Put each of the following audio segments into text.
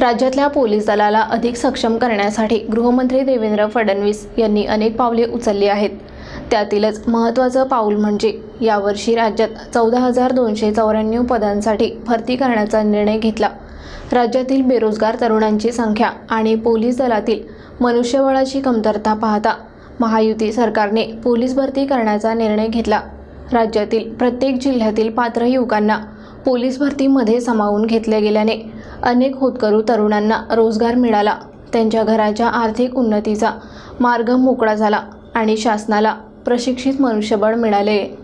राज्यातल्या पोलीस दलाला अधिक सक्षम करण्यासाठी गृहमंत्री देवेंद्र फडणवीस यांनी अनेक पावले उचलली आहेत. त्यातीलच महत्त्वाचं पाऊल म्हणजे यावर्षी राज्यात चौदा हजार दोनशे चौऱ्याण्णव पदांसाठी भरती करण्याचा निर्णय घेतला. राज्यातील बेरोजगार तरुणांची संख्या आणि पोलीस दलातील मनुष्यबळाची कमतरता पाहता महायुती सरकारने पोलीस भरती करण्याचा निर्णय घेतला. राज्यातील प्रत्येक जिल्ह्यातील पात्र युवकांना पोलीस भरतीमध्ये सामावून घेतल्या गेल्याने अनेक होतकरू तरुणांना रोजगार मिळाला. त्यांच्या घराच्या आर्थिक उन्नतीचा मार्ग मोकळा झाला आणि शासनाला प्रशिक्षित मनुष्यबळ मिळाले.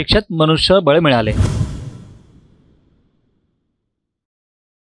शिक्षित मनुष्यबळ मिळाले.